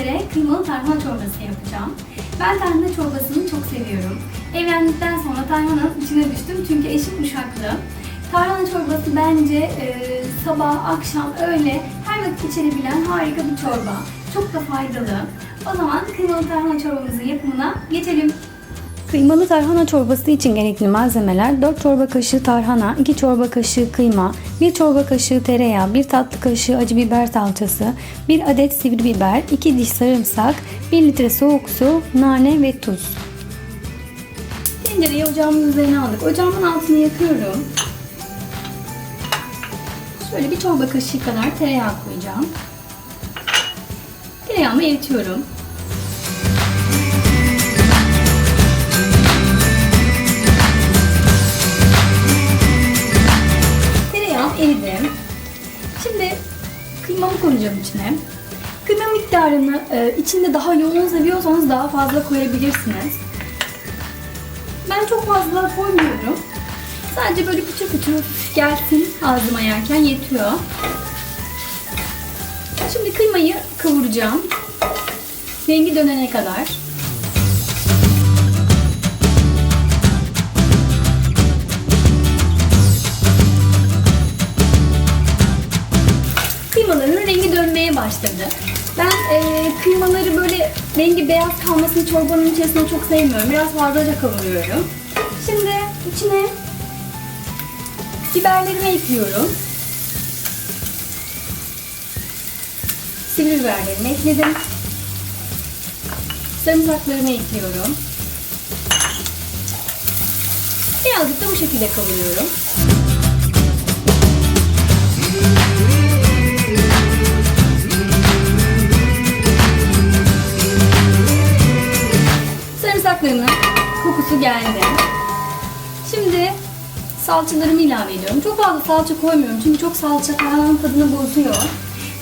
sizlere kıymalı tarhana çorbası yapacağım. Ben tarhana çorbasını çok seviyorum. Evlendikten sonra tarhananın içine düştüm çünkü eşim uşaklı. Tarhana çorbası bence e, sabah, akşam, öğle her vakit içilebilen harika bir çorba. Çok da faydalı. O zaman kıymalı tarhana çorbamızın yapımına geçelim. Kıymalı tarhana çorbası için gerekli malzemeler 4 çorba kaşığı tarhana, 2 çorba kaşığı kıyma, 1 çorba kaşığı tereyağı, 1 tatlı kaşığı acı biber salçası, 1 adet sivri biber, 2 diş sarımsak, 1 litre soğuk su, nane ve tuz. Tencereyi ocağımın üzerine aldık. Ocağımın altını yakıyorum. Şöyle bir çorba kaşığı kadar tereyağı koyacağım. Tereyağımı eritiyorum. Tereyağım eridi. Şimdi kıymamı koyacağım içine. Kıyma miktarını e, içinde daha yoğun seviyorsanız daha fazla koyabilirsiniz. Ben çok fazla koymuyorum. Sadece böyle pütür pütür gelsin ağzıma yerken yetiyor. Şimdi kıymayı kavuracağım. Rengi dönene kadar. Başladı. Ben e, kıymaları böyle rengi beyaz kalmasını çorbanın içerisinde çok sevmiyorum. Biraz fazlaca kavuruyorum. Şimdi içine biberlerimi ekliyorum. Sivri biberlerimi ekledim. Sarımsaklarımı ekliyorum. Birazcık da bu şekilde kavuruyorum. Kokusu geldi. Şimdi salçalarımı ilave ediyorum. Çok fazla salça koymuyorum çünkü çok salça tarhananın tadını bozuyor.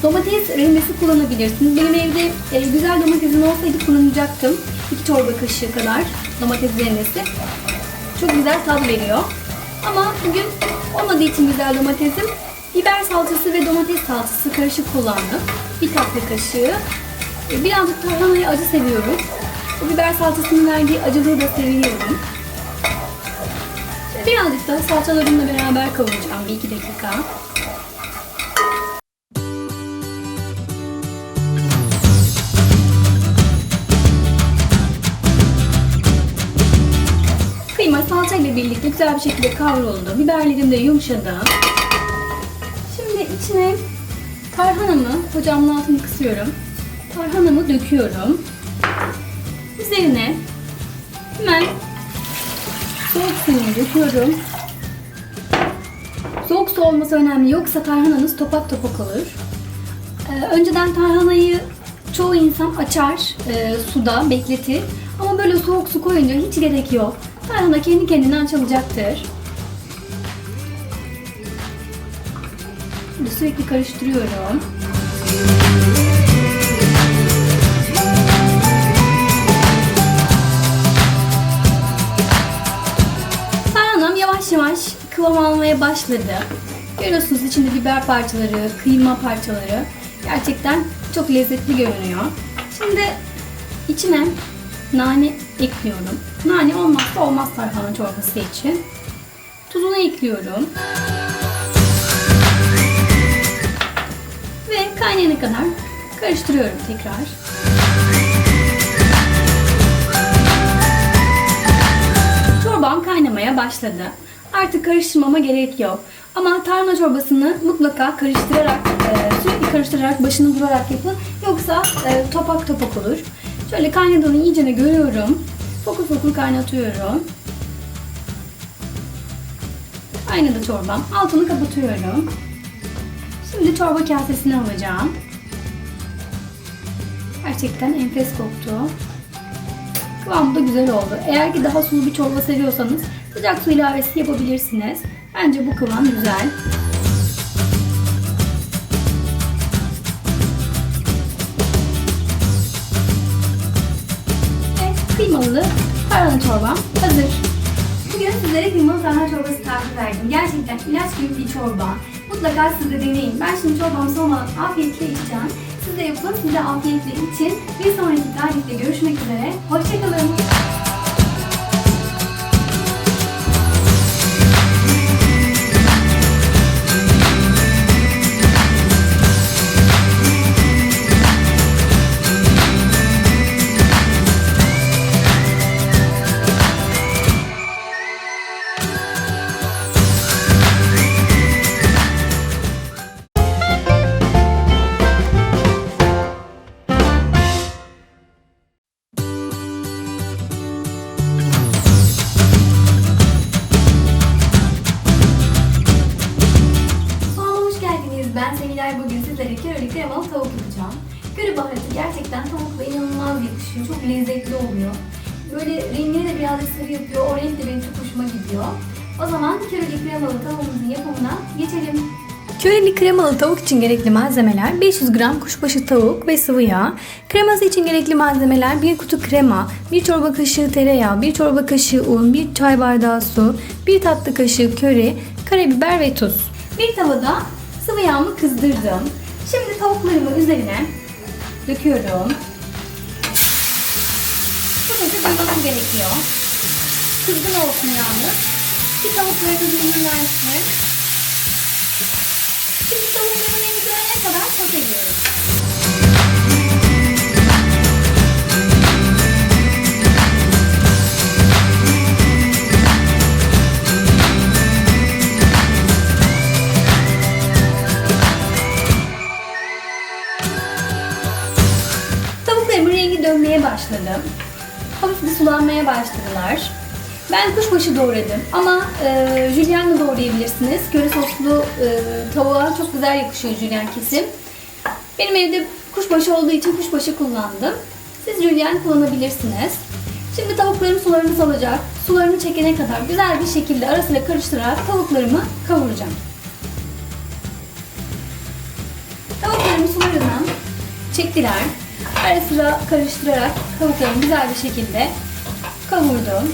Domates rendesi kullanabilirsiniz. Benim evde e, güzel domatesim olsaydı kullanacaktım. 2 çorba kaşığı kadar domates rendesi. Çok güzel tat veriyor. Ama bugün olmadığı için güzel domatesim biber salçası ve domates salçası karışık kullandım. Bir tatlı kaşığı. E, Birazcık tarhanayı acı seviyorum. Bu biber salçasının verdiği acılığı da seviyorum. Birazcık da salçalarımla beraber kavuracağım bir iki dakika. Kıyma salça ile birlikte güzel bir şekilde kavruldu. Biberlerim de yumuşadı. Şimdi içine tarhanamı, ocağımın altını kısıyorum. Tarhanamı döküyorum. Üzerine hemen soğuk suyunu döküyorum. Soğuk su olması önemli. Yoksa tarhananız topak topak olur. Ee, önceden tarhanayı çoğu insan açar e, suda bekletir. Ama böyle soğuk su koyunca hiç gerek yok. Tarhana kendi kendine açılacaktır. Sürekli karıştırıyorum. Kıvam almaya başladı. Görüyorsunuz içinde biber parçaları, kıyma parçaları. Gerçekten çok lezzetli görünüyor. Şimdi içine nane ekliyorum. Nane olmazsa olmaz tarhana çorbası için. Tuzunu ekliyorum. Ve kaynayana kadar karıştırıyorum tekrar. Çorbam kaynamaya başladı. Artık karıştırmama gerek yok. Ama tarhana çorbasını mutlaka karıştırarak, e, sürekli karıştırarak, başını durarak yapın. Yoksa e, topak topak olur. Şöyle kaynadığını iyicene görüyorum. Fokur fokur kaynatıyorum. Kaynadı çorbam. Altını kapatıyorum. Şimdi çorba kasesine alacağım. Gerçekten enfes koktu. Kıvamı da güzel oldu. Eğer ki daha sulu bir çorba seviyorsanız sıcak su ilavesi yapabilirsiniz. Bence bu kıvam güzel. Ve kıymalı tarhana çorbam hazır. Bugün sizlere kıymalı tarhana çorbası tarifi verdim. Gerçekten ilaç gibi bir çorba. Mutlaka siz de deneyin. Ben şimdi çorbamı soğumadan afiyetle içeceğim. Siz de yapın. Size afiyetli için. Bir sonraki tarihte görüşmek üzere. Hoşçakalın. Ben Sevilay. Bugün sizlere köreli kremalı tavuk yapacağım. Köri baharatı gerçekten tavukla inanılmaz yakışıyor. Çok lezzetli oluyor. Böyle rengini de birazcık sarı yapıyor. O renk de benim çok hoşuma gidiyor. O zaman köreli kremalı tavuğumuzun yapımına geçelim. Köreli kremalı tavuk için gerekli malzemeler 500 gram kuşbaşı tavuk ve sıvı yağ. Kreması için gerekli malzemeler 1 kutu krema, 1 çorba kaşığı tereyağı, 1 çorba kaşığı un, 1 çay bardağı su, 1 tatlı kaşığı köri, karabiber ve tuz. Bir tavada sıvı yağımı kızdırdım. Şimdi tavuklarımı üzerine döküyorum. Bu sesi duymamız gerekiyor. Kızgın olsun yağımız. Ki tavukları da düğümlensin. Şimdi tavukların rengi dönene kadar soteliyorum. Sulanmaya başladılar. Ben kuşbaşı doğradım ama e, jülyen de doğrayabilirsiniz. Köri soslu e, tavuğa çok güzel yakışıyor jülyen kesim. Benim evde kuşbaşı olduğu için kuşbaşı kullandım. Siz jülyen kullanabilirsiniz. Şimdi tavuklarım sularını salacak. Sularını çekene kadar güzel bir şekilde arasıyla karıştırarak tavuklarımı kavuracağım. Tavuklarımı sularından çektiler. Ara sıra karıştırarak tavuklarımı güzel bir şekilde kavurdum.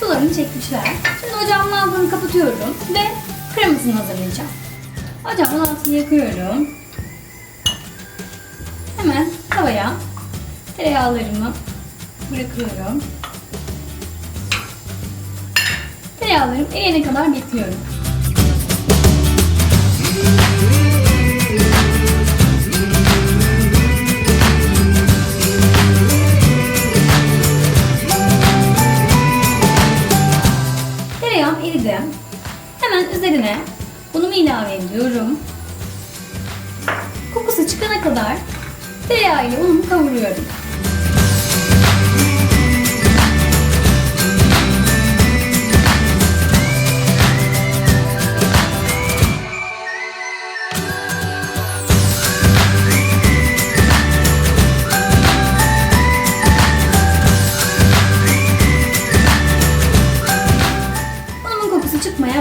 Sularını çekmişler. Şimdi ocağımın altını kapatıyorum ve kremasını hazırlayacağım. Ocağımın altını yakıyorum. Hemen tavaya tereyağlarımı bırakıyorum. Tereyağlarım eriyene kadar bekliyorum. Eridi. Hemen üzerine unumu ilave ediyorum. Kokusu çıkana kadar tereyağı ile unumu kavuruyorum.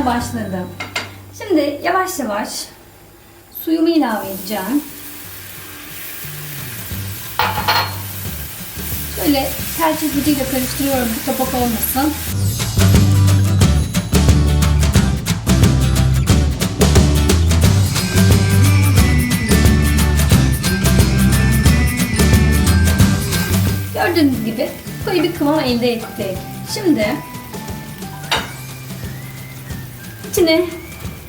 Başladı. Şimdi yavaş yavaş suyumu ilave edeceğim. Şöyle tel çekiciyle karıştırıyorum topak olmasın. Gördüğünüz gibi koyu bir kıvam elde ettik. Şimdi içine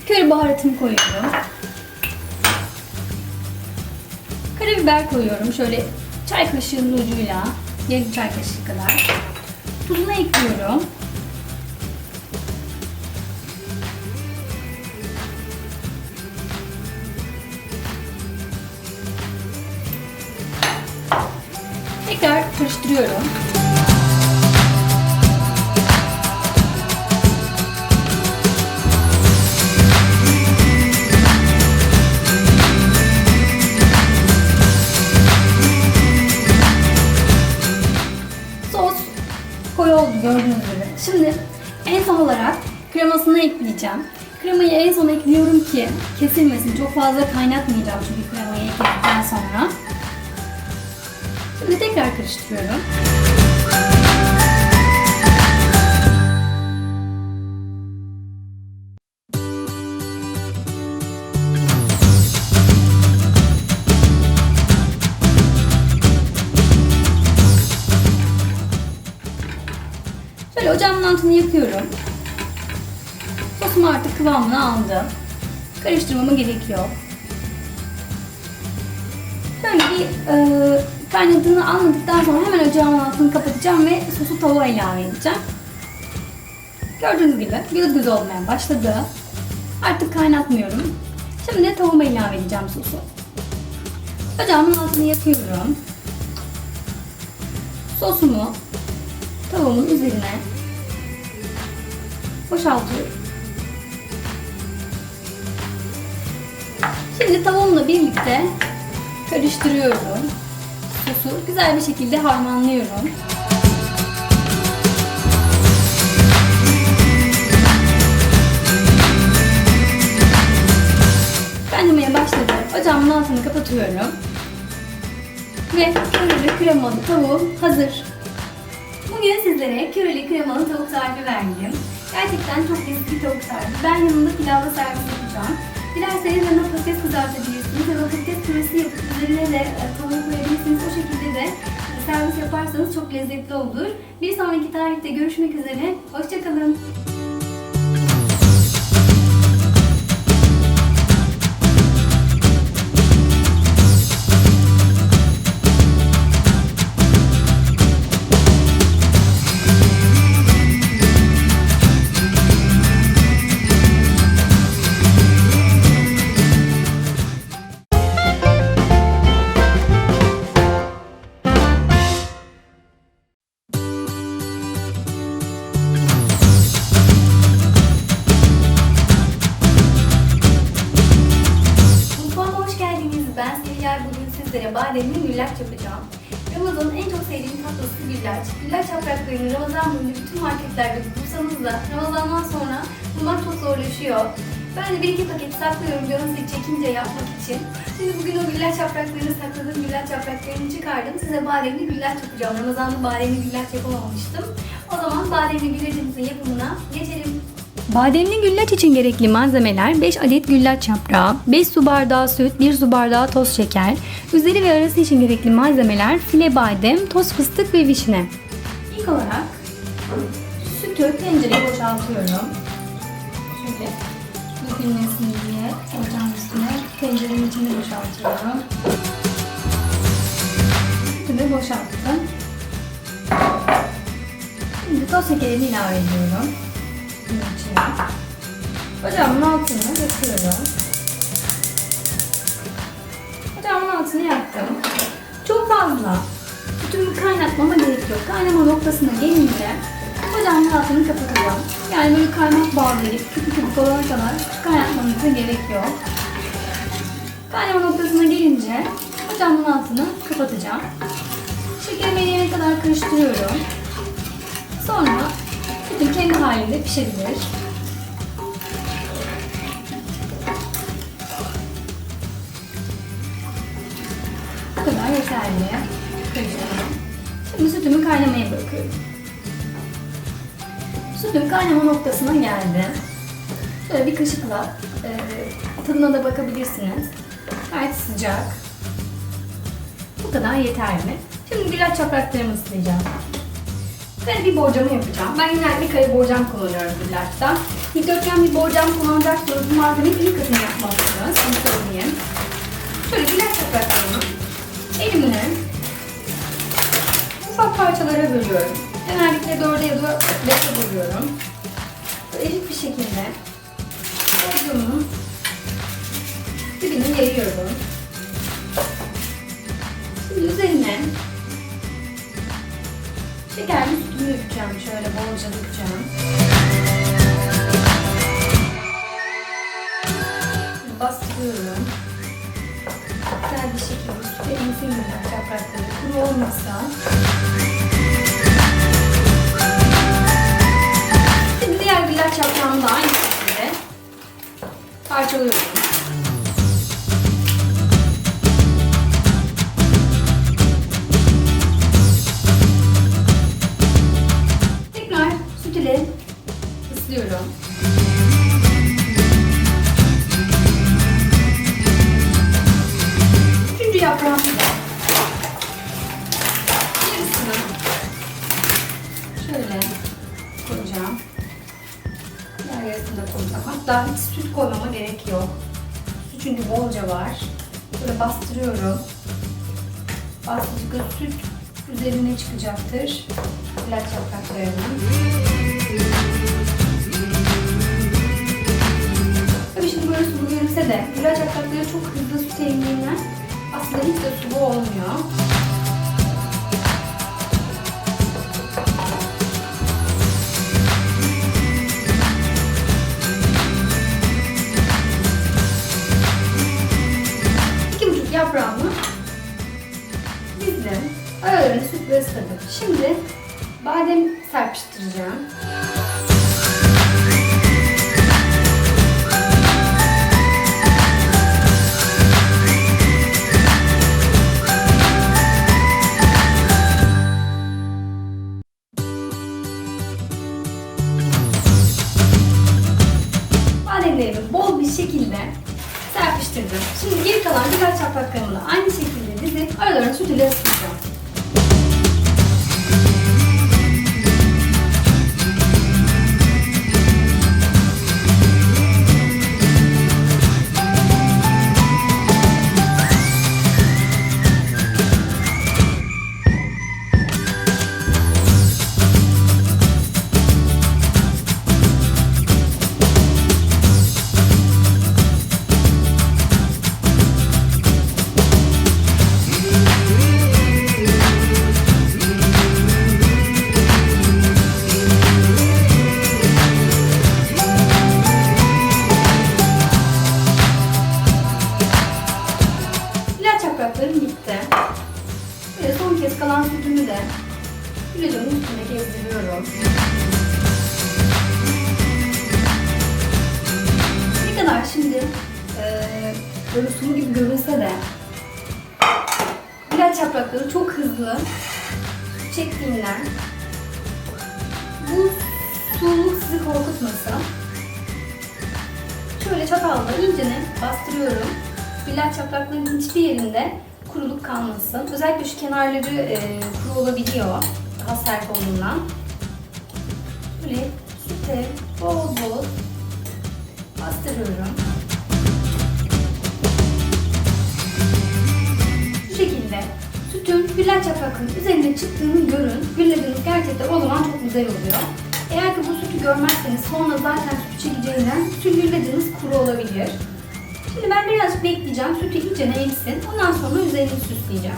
köri baharatımı koyuyorum. Karabiber koyuyorum şöyle çay kaşığının ucuyla yarım çay kaşığı kadar. Tuzunu ekliyorum. Tekrar karıştırıyorum. ekleyeceğim. Kremayı en son ekliyorum ki kesilmesin. Çok fazla kaynatmayacağım çünkü kremayı ekledikten sonra. Şimdi tekrar karıştırıyorum. Şöyle ocağımın altını yakıyorum. Sosum artık kıvamını aldı. Karıştırmama gerek yok. Şöyle bir e, kaynadığını anladıktan sonra hemen ocağın altını kapatacağım ve sosu tavuğa ilave edeceğim. Gördüğünüz gibi göz göz olmaya başladı. Artık kaynatmıyorum. Şimdi tavuğuma ilave edeceğim sosu. Ocağımın altını yakıyorum. Sosumu tavuğumun üzerine boşaltıyorum. Şimdi tavuğumla birlikte karıştırıyorum. Sosu güzel bir şekilde harmanlıyorum. Kaynamaya başladı. Ocağımın altını kapatıyorum. Ve köreli kremalı tavuğum hazır. Bugün sizlere köreli kremalı tavuk tarifi verdim. Gerçekten çok lezzetli tavuk tarifi. Ben yanında pilavla servis yapacağım. Dilerseniz yanına patates kızartabilirsiniz ya da patates püresi yapıp üzerine de e, tavuğu koyabilirsiniz. O şekilde de e, servis yaparsanız çok lezzetli olur. Bir sonraki tarifte görüşmek üzere. Hoşçakalın. Yapmak için. Şimdi bugün o güllaç yapraklarını sakladığım güllaç yapraklarını çıkardım. Size bademli güllaç yapacağım. Ramazan'da bademli güllaç yapamamıştım. O zaman bademli güllacımızın yapımına geçelim. Bademli güllaç için gerekli malzemeler 5 adet güllaç yaprağı, 5 su bardağı süt, 1 su bardağı toz şeker. Üzeri ve arası için gerekli malzemeler file badem, toz fıstık ve vişne. İlk olarak sütü tencereye boşaltıyorum. Şöyle dökülmesin diye ocağın üstüne tencerenin içine boşaltıyorum. Sütümü boşalttım. Şimdi toz şekerini ilave ediyorum. Bunun içine. Ocağımın altını yakıyorum. Ocağımın altını yaktım. Çok fazla sütümü kaynatmama gerek yok. Kaynama noktasına gelince ocağımın altını kapatacağım. Yani böyle kaymak bağlayıp küçük küçük olana kadar kaynatmanıza gerek yok. Kaynama noktasına gelince ocağımın altını kapatacağım. Şekerimi eriyene kadar karıştırıyorum. Sonra sütüm kendi halinde pişebilir. Bu kadar yeterli. Karıştırıyorum. Şimdi sütümü kaynamaya bırakıyorum. Sütüm kaynama noktasına geldi. Şöyle bir kaşıkla e, tadına da bakabilirsiniz. Gayet sıcak. Bu kadar yeterli. Şimdi güllaç yapraklarımı ıslayacağım. Ben bir borcamı yapacağım. Ben genellikle kare borcam kullanıyorum güllaçta. Dikdörtgen bir borcam kullanacaksanız bu malzemeyi ilk katını yapmalısınız. Onu söyleyeyim. Şöyle güllaç yapraklarımı elimle ufak parçalara bölüyorum. Genellikle dörde ya da beşe bölüyorum. Eşit bir şekilde dibine yayıyorum. Şimdi üzerine şekerli sütümü dökeceğim. Şöyle bolca dökeceğim. Bastırıyorum. Güzel bir şekilde sütü emsin güllaç yaprakları kuru olmasa. Şimdi diğer güllaç yaprağımı da aynı şekilde parçalıyorum. Bolca var. Böyle bastırıyorum. Bastıkça süt üzerine çıkacaktır. İlaç yapraklarının. Tabii şimdi böyle sulu görünse de ilaç yaprakları çok hızlı süt emdiğinden aslında hiç de sulu olmuyor. Isladım. Şimdi badem serpiştireceğim. Şöyle çatalla iyicene bastırıyorum. İlaç yapraklarının hiçbir yerinde kuruluk kalmasın. Özellikle şu kenarları e, kuru olabiliyor. Daha sert olduğundan. Böyle süte bol bol bastırıyorum. Bu şekilde sütün güllaç yapraklarının üzerine çıktığını görün. Gülladığınız gerçekten o zaman çok güzel oluyor. Eğer ki bu sütü görmezseniz sonra zaten sütü çekeceğinden sütü gülladığınız kuru olabilir. Şimdi ben biraz bekleyeceğim. Sütü iyice emsin. Ondan sonra üzerini süsleyeceğim.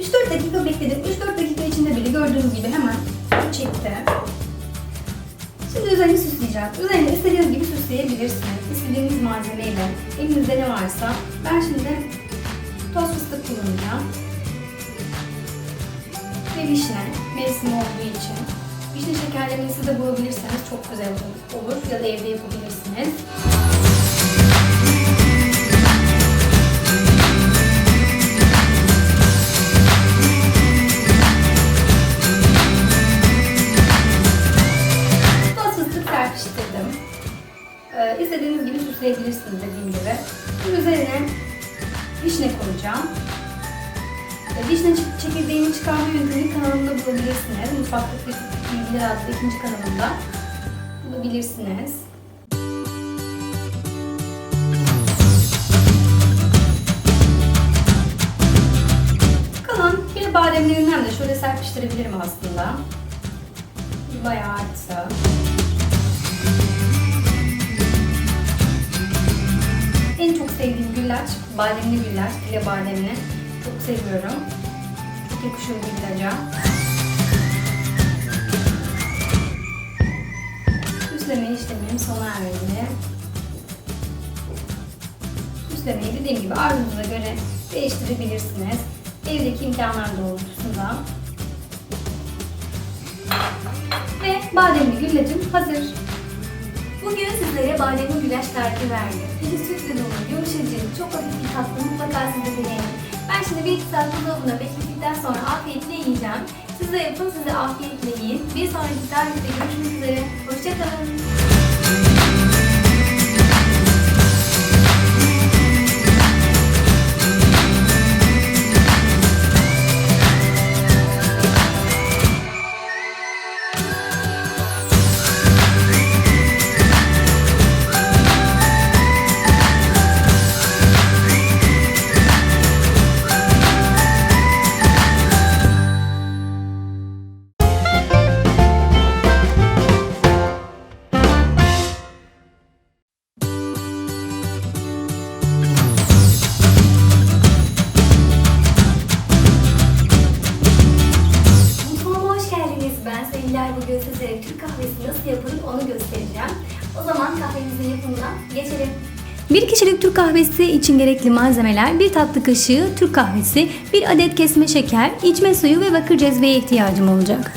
3-4 dakika bekledim. 3-4 dakika içinde bile gördüğünüz gibi hemen çekti. Şimdi üzerini süsleyeceğim. Üzerini istediğiniz gibi süsleyebilirsiniz. İstediğiniz malzemeyle. Elinizde ne varsa. Ben şimdi toz fıstık kullanacağım. Ve vişne. Mevsim olduğu için. Vişne şekerlemesi de bulabilirseniz çok güzel olur. Ya da evde yapabilirsiniz. Serpiştirdim. Ee, istediğiniz gibi süsleyebilirsiniz dediğim gibi. Şimdi üzerine vişne koyacağım. Ee, vişne çek- çekirdeğini çıkarma yöntemini kanalımda bulabilirsiniz. Mutfaktaki Bilgiler adlı ikinci kanalımda bulabilirsiniz. Kalan bir bademlerinden de şöyle serpiştirebilirim aslında. Bayağı artsa. En çok sevdiğim güllaç, bademli güllaç, dile bademli. Çok seviyorum. Çok yakışıyor güllaca. Süsleme işlemim sona erdi. Süslemeyi dediğim gibi arzunuza göre değiştirebilirsiniz. Evdeki imkanlar doğrultusunda. Ve bademli güllacım hazır. Bugün sizlere bademli güllaç tarifi verdim. İçi sütle dolu, yumuşacık, çok hafif bir tatlı mutlaka siz de deneyin. Ben şimdi bir iki saat buzdolabına beklettikten sonra afiyetle yiyeceğim. Siz de yapın, siz de afiyetle yiyin. Bir sonraki tarifte görüşmek üzere. Hoşçakalın. Kahvesi için gerekli malzemeler 1 tatlı kaşığı Türk kahvesi, 1 adet kesme şeker, içme suyu ve bakır cezveye ihtiyacım olacak.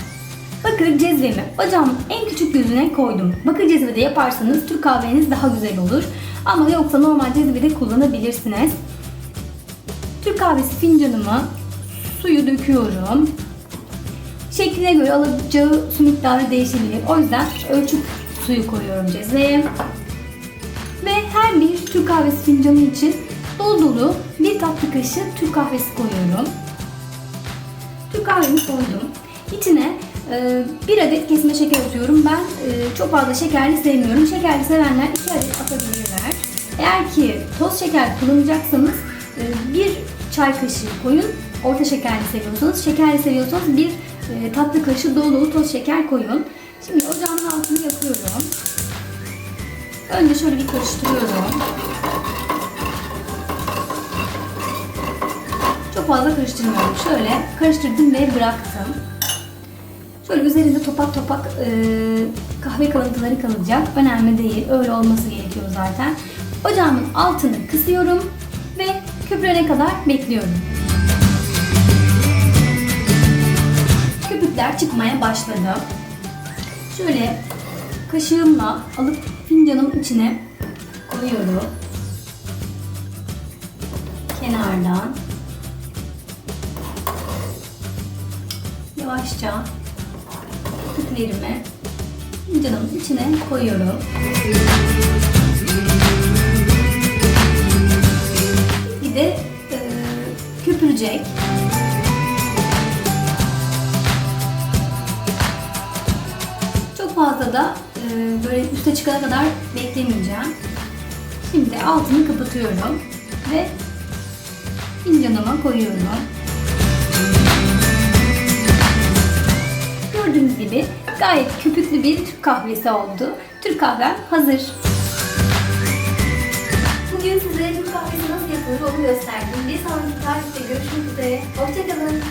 Bakır cezvemi ocağımın en küçük gözüne koydum. Bakır cezvede yaparsanız Türk kahveniz daha güzel olur. Ama yoksa normal cezvede kullanabilirsiniz. Türk kahvesi fincanıma suyu döküyorum. Şekline göre alacağı su miktarı değişebilir. O yüzden ölçüp suyu koyuyorum cezveye. Her bir Türk kahvesi fincanı için dolu dolu bir tatlı kaşığı Türk kahvesi koyuyorum. Türk kahvemi koydum. İçine e, bir adet kesme şeker atıyorum. Ben e, çok fazla şekerli sevmiyorum. Şekerli sevenler iki adet atabilirler. Eğer ki toz şeker kullanacaksanız e, bir çay kaşığı koyun. Orta şekerli seviyorsanız, şekerli seviyorsanız bir e, tatlı kaşığı dolu dolu toz şeker koyun. Şimdi ocağımın altını yakıyorum. Önce şöyle bir karıştırıyorum. Çok fazla karıştırmıyorum. Şöyle karıştırdım ve bıraktım. Şöyle üzerinde topak topak e, kahve kalıntıları kalacak. Önemli değil. Öyle olması gerekiyor zaten. Ocağımın altını kısıyorum ve köpürene kadar bekliyorum. Köpükler çıkmaya başladı. Şöyle kaşığımla alıp fincanın içine koyuyorum. Kenardan yavaşça köpüklerimi fincanın içine koyuyorum. Bir de e, köpürecek. Çok fazla da böyle üste çıkana kadar beklemeyeceğim. Şimdi altını kapatıyorum ve fincanıma koyuyorum. Gördüğünüz gibi gayet köpüklü bir Türk kahvesi oldu. Türk kahvem hazır. Bugün size Türk kahvesi nasıl yapılır onu gösterdim. Bir sonraki tarifte görüşmek üzere. Hoşçakalın.